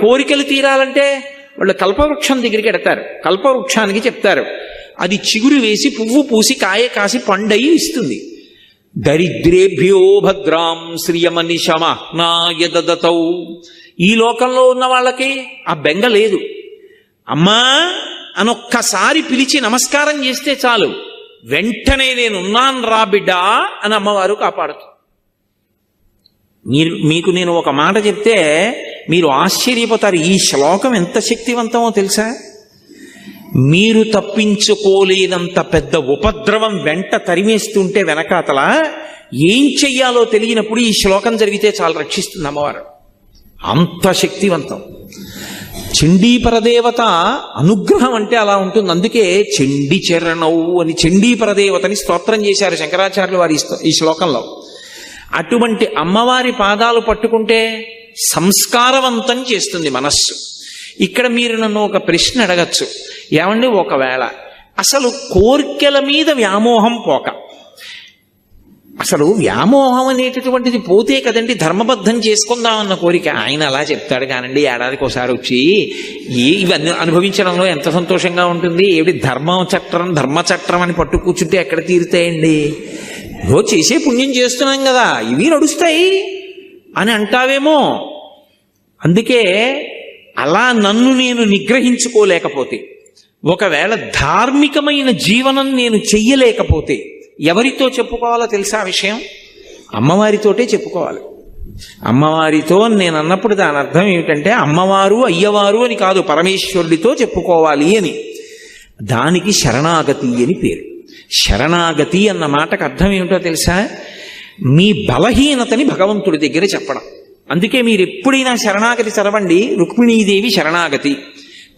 కోరికలు తీరాలంటే వాళ్ళు కల్పవృక్షం దగ్గరికి ఎడతారు. కల్పవృక్షానికి చెప్తారు. అది చిగురు వేసి పువ్వు పూసి కాయ కాసి పండయి ఇస్తుంది. దరిద్రేభ్యో భద్రాం శ్రియమని శమహ్నాయదతౌ ఈ లోకంలో ఉన్న వాళ్ళకి ఆ బెంగ లేదు. అమ్మా అనొక్కసారి పిలిచి నమస్కారం చేస్తే చాలు. వెంటనే నేనున్నాను రా బిడ్డా అని అమ్మవారు కాపాడుతుంది మీరు మీకు నేను ఒక మాట చెప్తే మీరు ఆశ్చర్యపోతారు ఈ శ్లోకం ఎంత శక్తివంతమో తెలుసా? మీరు తప్పించుకోలేనంత పెద్ద ఉపద్రవం వెంట తరిమేస్తుంటే వెనకాతల ఏం చెయ్యాలో తెలియనప్పుడు ఈ శ్లోకం జరిగితే చాలా రక్షిస్తుంది అమ్మవారు. అంత శక్తివంతం. చండీపరదేవత అనుగ్రహం అంటే అలా ఉంటుంది. అందుకే చండి చరణవు అని చండీపరదేవతని స్తోత్రం చేశారు శంకరాచార్యులు వారి ఈ ఈ శ్లోకంలో. అటువంటి అమ్మవారి పాదాలు పట్టుకుంటే సంస్కారవంతం చేస్తుంది మనస్సు. ఇక్కడ మీరు నన్ను ఒక ప్రశ్న అడగచ్చు. ఏమండి? ఒకవేళ అసలు కోర్కెల మీద వ్యామోహం పోక. అసలు వ్యామోహం అనేటటువంటిది పోతే కదండి ధర్మబద్ధం చేసుకుందామన్న కోరిక. ఆయన అలా చెప్తాడు కానండి ఏడాదికి ఒకసారి వచ్చి ఏ ఇవన్నీ అనుభవించడంలో ఎంత సంతోషంగా ఉంటుంది? ఏమిటి ధర్మం చట్టం ధర్మ చట్టం అని పట్టు కూర్చుంటే ఎక్కడ తీరుతాయండి? ఓ చేసే పుణ్యం చేస్తున్నాం కదా ఇవి నడుస్తాయి అని అంటావేమో. అందుకే అలా నన్ను నేను నిగ్రహించుకోలేకపోతే ఒకవేళ ధార్మికమైన జీవనం నేను చెయ్యలేకపోతే ఎవరితో చెప్పుకోవాలో తెలుసా విషయం? అమ్మవారితోటే చెప్పుకోవాలి. అమ్మవారితో నేను అన్నప్పుడు దాని అర్థం ఏమిటంటే అమ్మవారు అయ్యవారు అని కాదు పరమేశ్వరుడితో చెప్పుకోవాలి అని. దానికి శరణాగతి అని పేరు. శరణాగతి అన్న మాటకు అర్థం ఏమిటో తెలుసా? మీ బలహీనతని భగవంతుడి దగ్గర చెప్పడం. అందుకే మీరు ఎప్పుడైనా శరణాగతి చదవండి. రుక్మిణీదేవి శరణాగతి.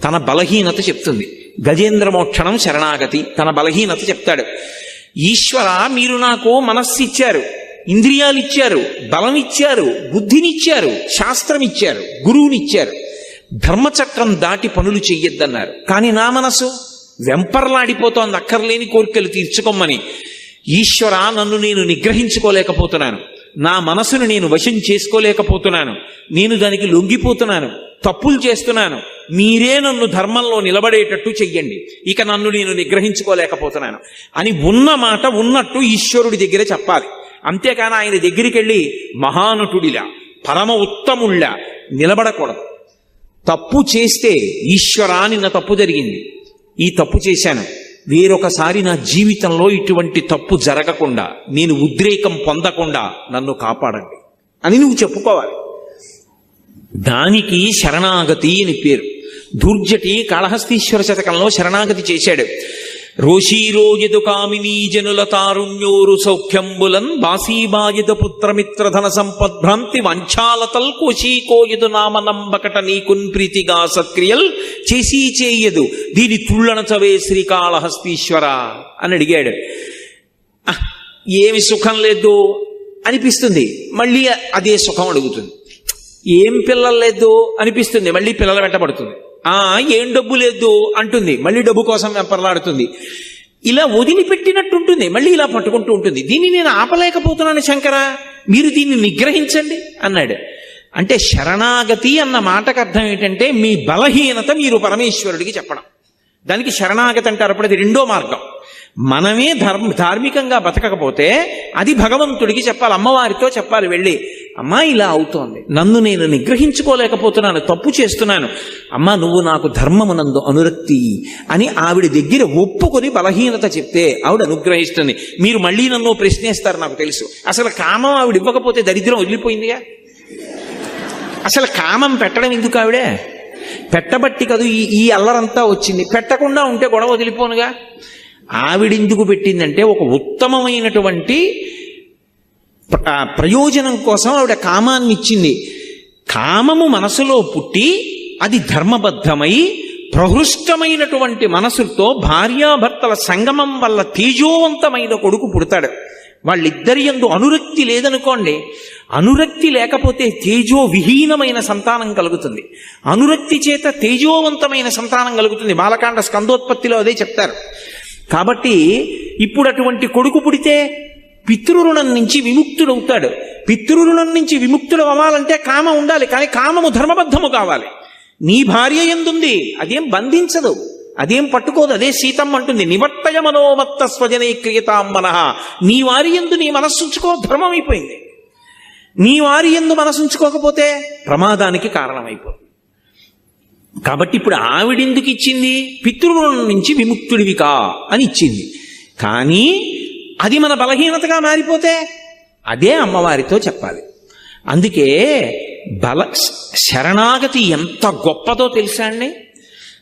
తన బలహీనత చెప్తుంది. గజేంద్ర మోక్షణం శరణాగతి. తన బలహీనత చెప్తాడు. ఈశ్వర మీరు నాకు మనస్సు ఇచ్చారు ఇంద్రియాలు ఇచ్చారు బలం ఇచ్చారు బుద్ధినిచ్చారు. శాస్త్రం ఇచ్చారు గురువునిచ్చారు. ధర్మచక్రం దాటి పనులు చెయ్యొద్దన్నారు. కానీ నా మనసు వెంపర్లాడిపోతోంది. అక్కర్లేని కోరికలు తీర్చుకోమని. ఈశ్వర నన్ను నేను నిగ్రహించుకోలేకపోతున్నాను. నా మనసును నేను వశం చేసుకోలేకపోతున్నాను. నేను దానికి లొంగిపోతున్నాను. తప్పులు చేస్తున్నాను. మీరే నన్ను ధర్మంలో నిలబడేటట్టు చెయ్యండి. ఇక నన్ను నేను నిగ్రహించుకోలేకపోతున్నాను. అని ఉన్న మాట ఉన్నట్టు ఈశ్వరుడి దగ్గర చెప్పాలి. అంతేకాని ఆయన దగ్గరికి వెళ్ళి మహానటుడిలా పరమ ఉత్తముళ్ళ నిలబడకూడదు. తప్పు చేస్తే ఈశ్వరా నిన్న తప్పు జరిగింది. ఈ తప్పు చేశాను. వేరొకసారి నా జీవితంలో ఇటువంటి తప్పు జరగకుండా నేను ఉద్రేకం పొందకుండా నన్ను కాపాడండి. అని నువ్వు చెప్పుకోవాలి. దానికి శరణాగతి అని పేరు. దుర్జటి కాళహస్తీశ్వర శతకంలో శరణాగతి చేశాడు. రోషీరోయదు కామినీ జనుల తారుణ్యోరు సౌఖ్యంబులన్ బాసీబాయద పుత్రమిత్ర ధన సంపద్భ్రాంతి వంచాలతల్ కోశీకోయదు నామ నంబకట నీకున్ ప్రీతిగా సక్రియల్ చేసి చేయదు దీని తుళ్ళన చవే శ్రీకాళహస్తీశ్వర అని అడిగాడు. "ఆహ్, ఏమి సుఖం లేదు అనిపిస్తుంది. మళ్ళీ అదే సుఖం అడుగుతుంది. ఏం పిల్లలు లేదు అనిపిస్తుంది. మళ్ళీ పిల్లల వెంటబడుతుంది ఆ ఏం డబ్బు లేదు అంటుంది. మళ్ళీ డబ్బు కోసం వెంపర్లాడుతుంది. ఇలా వదిలిపెట్టినట్టుంటుంది. మళ్ళీ ఇలా పట్టుకుంటూ ఉంటుంది. దీన్ని నేను ఆపలేకపోతున్నాను శంకర. మీరు దీన్ని నిగ్రహించండి అన్నాడు. అంటే శరణాగతి అన్న మాటకు అర్థం ఏంటంటే మీ బలహీనత మీరు పరమేశ్వరుడికి చెప్పడం. దానికి శరణాగతి అంటారు. అప్పుడు అది రెండో మార్గం. మనమే ధర్మ ధార్మికంగా బతకకపోతే అది భగవంతుడికి చెప్పాలి అమ్మవారితో చెప్పాలి వెళ్ళి. అమ్మా ఇలా అవుతోంది. నన్ను నేను నిగ్రహించుకోలేకపోతున్నాను తప్పు చేస్తున్నాను. అమ్మా నువ్వు నాకు ధర్మమునందు అనురక్తి అని ఆవిడ దగ్గర ఒప్పుకొని బలహీనత చెప్తే ఆవిడ అనుగ్రహిస్తుంది. మీరు మళ్ళీ నన్ను ప్రశ్నిస్తారు నాకు తెలుసు. అసలు కామం ఆవిడ ఇవ్వకపోతే దరిద్రం వదిలిపోయిందిగా? అసలు కామం పెట్టడం ఎందుకు ఆవిడే? పెట్టబట్టి కదూ ఈ ఈ అల్లరంతా వచ్చింది. పెట్టకుండా ఉంటే గొడవ వదిలిపోనుగా? ఆవిడెందుకు పెట్టిందంటే ఒక ఉత్తమమైనటువంటి ప్రయోజనం కోసం ఆవిడ కామాన్ని ఇచ్చింది. కామము మనసులో పుట్టి అది ధర్మబద్ధమై ప్రహృష్టమైనటువంటి మనసుతో భార్యాభర్తల సంగమం వల్ల తేజోవంతమైన కొడుకు పుడతాడు. వాళ్ళిద్దరి ఎందు అనురక్తి లేదనుకోండి అనురక్తి లేకపోతే తేజో విహీనమైన సంతానం కలుగుతుంది. అనురక్తి చేత తేజోవంతమైన సంతానం కలుగుతుంది. బాలకాండ స్కందోత్పత్తిలో అదే చెప్తారు. కాబట్టి ఇప్పుడు అటువంటి కొడుకు పుడితే పితృరుణం నుంచి విముక్తుడవుతాడు. పితృరుణం నుంచి విముక్తుడు అవ్వాలంటే కామ ఉండాలి కానీ కామము ధర్మబద్ధము కావాలి. నీ భార్య ఎందుంది? అదేం బంధించదు అదేం పట్టుకోదు అదే సీతమ్మ అంటుంది నివర్తయ మనోమత్త స్వజనే క్రియతాం మనః. నీ వారి ఎందు నీ మనస్సుంచుకో ధర్మం అయిపోయింది నీ వారి ఎందు మనసుంచుకోకపోతే ప్రమాదానికి కారణమైపోతుంది. కాబట్టి ఇప్పుడు ఆవిడెందుకు ఇచ్చింది? పితృగుణం నుంచి విముక్తుడివికా అని ఇచ్చింది. కానీ అది మన బలహీనతగా మారిపోతే అదే అమ్మవారితో చెప్పాలి. అందుకే బల శరణాగతి ఎంత గొప్పదో తెలుసా అండి?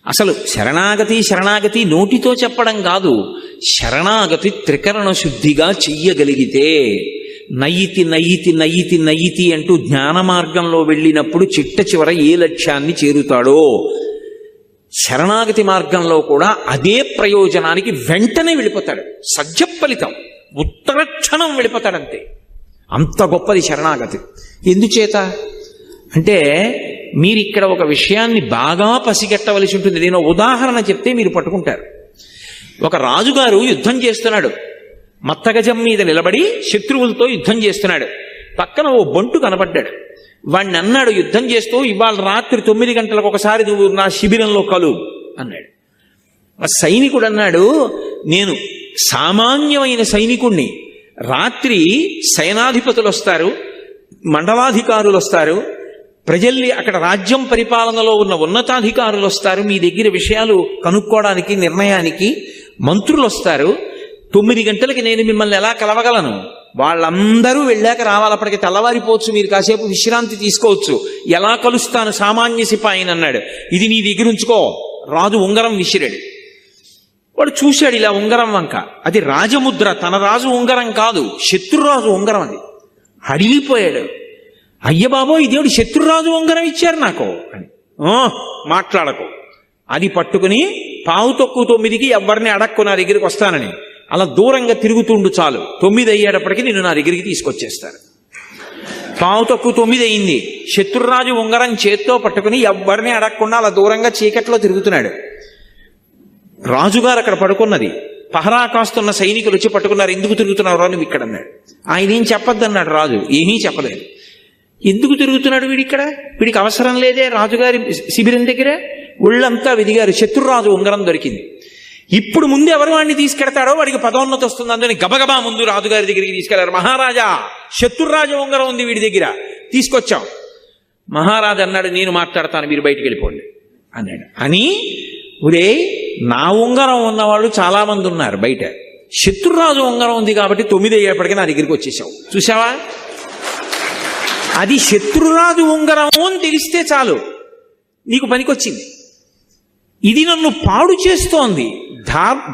అసలు శరణాగతి శరణాగతి నోటితో చెప్పడం కాదు. శరణాగతి త్రికరణ శుద్ధిగా చెయ్యగలిగితే నయ్యితి నయ్యితి నయ్యితి నయ్యితి అంటూ జ్ఞాన మార్గంలో వెళ్ళినప్పుడు చిట్ట చివర ఏ లక్ష్యాన్ని చేరుతాడో శరణాగతి మార్గంలో కూడా అదే ప్రయోజనానికి వెంటనే వెళ్ళిపోతాడు. సజ్జ ఫలితం ఉత్తరక్షణం వెళ్ళిపోతాడంతే. అంత గొప్పది శరణాగతి. ఎందుచేత? అంటే మీరు ఇక్కడ ఒక విషయాన్ని బాగా పసిగట్టవలసి ఉంటుంది. నేను ఉదాహరణ చెప్తే మీరు పట్టుకుంటారు. ఒక రాజుగారు యుద్ధం చేస్తున్నాడు. మత్తగజం మీద నిలబడి శత్రువులతో యుద్ధం చేస్తున్నాడు. పక్కన ఓ బొంటు కనపడ్డాడు. వాణ్ణి అన్నాడు యుద్ధం చేస్తూ ఇవాళ రాత్రి తొమ్మిది గంటలకు ఒకసారి నువ్వు నా శిబిరంలో కలు అన్నాడు. ఆ సైనికుడు అన్నాడు నేను సామాన్యమైన సైనికుణ్ణి రాత్రి సైనాధిపతులు వస్తారు మండలాధికారులు వస్తారు ప్రజల్ని అక్కడ రాజ్యం పరిపాలనలో ఉన్న ఉన్నతాధికారులు వస్తారు మీ దగ్గర విషయాలు కనుక్కోవడానికి నిర్ణయానికి మంత్రులు వస్తారు తొమ్మిది గంటలకి నేను మిమ్మల్ని ఎలా కలవగలను? వాళ్ళందరూ వెళ్ళాక రావాలి అప్పటికి తెల్లవారిపోవచ్చు మీరు కాసేపు విశ్రాంతి తీసుకోవచ్చు. ఎలా కలుస్తాను సామాన్య సిపాయిని అన్నాడు. ఇది నీ దగ్గర ఉంచుకో. రాజు ఉంగరం విసిరాడు. వాడు చూశాడు ఇలా ఉంగరం వంక. అది రాజముద్ర. తన రాజు ఉంగరం కాదు. శత్రురాజు ఉంగరం అది. అడిగిపోయాడు అయ్య బాబో శత్రురాజు ఉంగరం ఇచ్చారు నాకు అని. మాట్లాడకు. అది పట్టుకుని పావు తొక్కు తొమ్మిదికి ఎవరిని అడక్కు నా దగ్గరికి వస్తానని. అలా దూరంగా తిరుగుతుండు చాలు. తొమ్మిది అయ్యేటప్పటికి నిన్ను నా దగ్గరికి తీసుకొచ్చేస్తాను పావు తక్కువ తొమ్మిది అయింది శత్రురాజు ఉంగరం చేత్తో పట్టుకుని ఎవ్వరిని అడగకుండా అలా దూరంగా చీకట్లో తిరుగుతున్నాడు. రాజుగారు అక్కడ పడుకున్నది. పహరా కాస్తున్న సైనికులు వచ్చి పట్టుకున్నారు ఎందుకు తిరుగుతున్నారు అని ఇక్కడ? అన్నాడు. ఆయన ఏం చెప్పొద్దన్నాడు రాజు. ఏమీ చెప్పలేదు. ఎందుకు తిరుగుతున్నాడు వీడి ఇక్కడ? వీడికి అవసరం లేదే రాజుగారి శిబిరం దగ్గర? ఒళ్ళంతా వెదిగారు. శత్రురాజు ఉంగరం దొరికింది. ఇప్పుడు ముందు ఎవరు వాడిని తీసుకెడతాడో వాడికి పదోన్నతి వస్తుంది. అందుకని గబగబా ముందు రాజుగారి దగ్గరికి తీసుకెళ్ళారు. మహారాజా శత్రురాజు ఉంగరం ఉంది వీడి దగ్గర. తీసుకొచ్చాం. మహారాజు అన్నాడు నేను మాట్లాడతాను మీరు బయటికి వెళ్ళిపోండి. అన్నాడు. అని ఒరే నా ఉంగరం ఉన్నవాళ్ళు చాలా మంది ఉన్నారు బయట. శత్రురాజు ఉంగరం ఉంది కాబట్టి తొమ్మిది అయ్యేప్పటికీ నా దగ్గరికి వచ్చేసావు. చూసావా అది శత్రురాజు ఉంగరం అని తెలిస్తే చాలు. నీకు పనికొచ్చింది. ఇది నన్ను పాడు చేస్తోంది.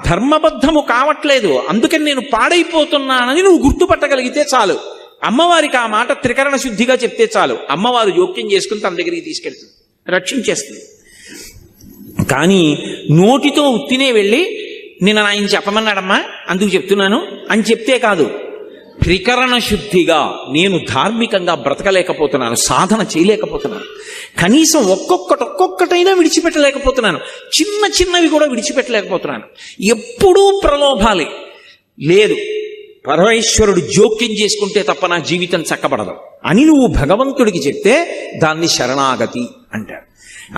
ధర్మబద్ధము కావట్లేదు. అందుకని నేను పాడైపోతున్నానని నువ్వు గుర్తుపట్టగలిగితే చాలు. అమ్మవారికి ఆ మాట త్రికరణ శుద్ధిగా చెప్తే చాలు. అమ్మవారు జోక్యం చేసుకుని తన దగ్గరికి తీసుకెళ్తుంది. రక్షించేస్తుంది. కానీ నోటితో ఉత్తినే వెళ్ళి నేను ఆయన చెప్పమన్నాడమ్మా అందుకు చెప్తున్నాను అని చెప్తే కాదు. త్రికరణ శుద్ధిగా నేను ధార్మికంగా బ్రతకలేకపోతున్నాను సాధన చేయలేకపోతున్నాను. కనీసం ఒక్కొక్కటి ఒక్కొక్కటైనా విడిచిపెట్టలేకపోతున్నాను. చిన్న చిన్నవి కూడా విడిచిపెట్టలేకపోతున్నాను. ఎప్పుడూ ప్రలోభాలే. లేదు పరమేశ్వరుడు జోక్యం చేసుకుంటే తప్ప నా జీవితం చక్కబడదు. అని నువ్వు భగవంతుడికి చెప్తే దాన్ని శరణాగతి అంటారు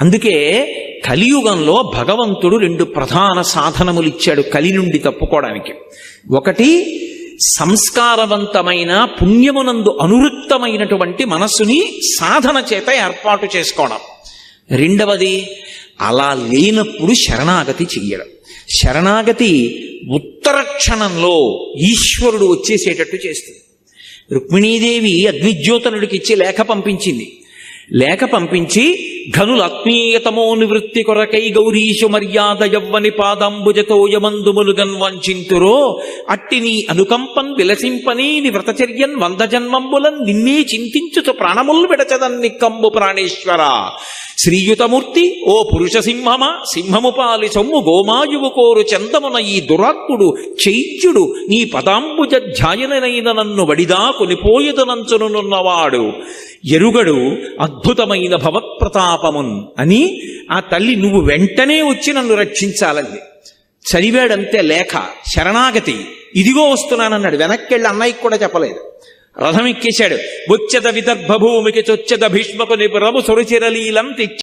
అందుకే కలియుగంలో భగవంతుడు రెండు ప్రధాన సాధనములు ఇచ్చాడు కలి నుండి తప్పుకోవడానికి. ఒకటి సంస్కారవంతమైన పుణ్యమునందు అనువృత్తమైనటువంటి మనస్సుని సాధన చేత ఏర్పాటు చేసుకోవడం. రెండవది అలా లేనప్పుడు శరణాగతి చెయ్యడం. శరణాగతి ఉత్తర క్షణంలో ఈశ్వరుడు వచ్చేసేటట్టు చేస్తుంది. రుక్మిణీదేవి అగ్నిజ్యోతనుడికి ఇచ్చి లేఖ పంపించింది. లేఖ పంపించి ఘనుల ఆత్మీయతమో నివృత్తి కొరకై గౌరీషు మర్యాద యవ్వని పాదంబుజతో యమందుములుగన్ వంచింతురో అట్టి నీ అనుకంపన్ విలసింపని ని వ్రతచర్యన్ వంద జన్మంబులన్ నిన్నే చింతించుచు ప్రాణములు విడచదన్ నిక్కంబు ప్రాణేశ్వర. శ్రీయుతమూర్తి ఓ పురుష సింహమా సింహము పాలి సొమ్ము గోమాయువు కోరు చందమున ఈ దురాత్ముడు చైత్యుడు నీ పదాంబుజ ధ్యాయనైన నన్ను వడిదా కొనిపోయదనంచునున్నవాడు ఎరుగడు అద్భుతమైన భవత్ప్రతాపమున్ అని ఆ తల్లి నువ్వు వెంటనే వచ్చి నన్ను రక్షించాలంది. చదివాడంతే లేఖ శరణాగతి ఇదిగో వస్తున్నానన్నాడు. వెనక్కెళ్ళి అన్నయ్యకి కూడా చెప్పలేదు. రథం ఎక్కేశాడు. వచ్చద విదర్భ భూమికి చొచ్చద భీష్మకు నిపురము సొరచిరలీలం తెచ్చి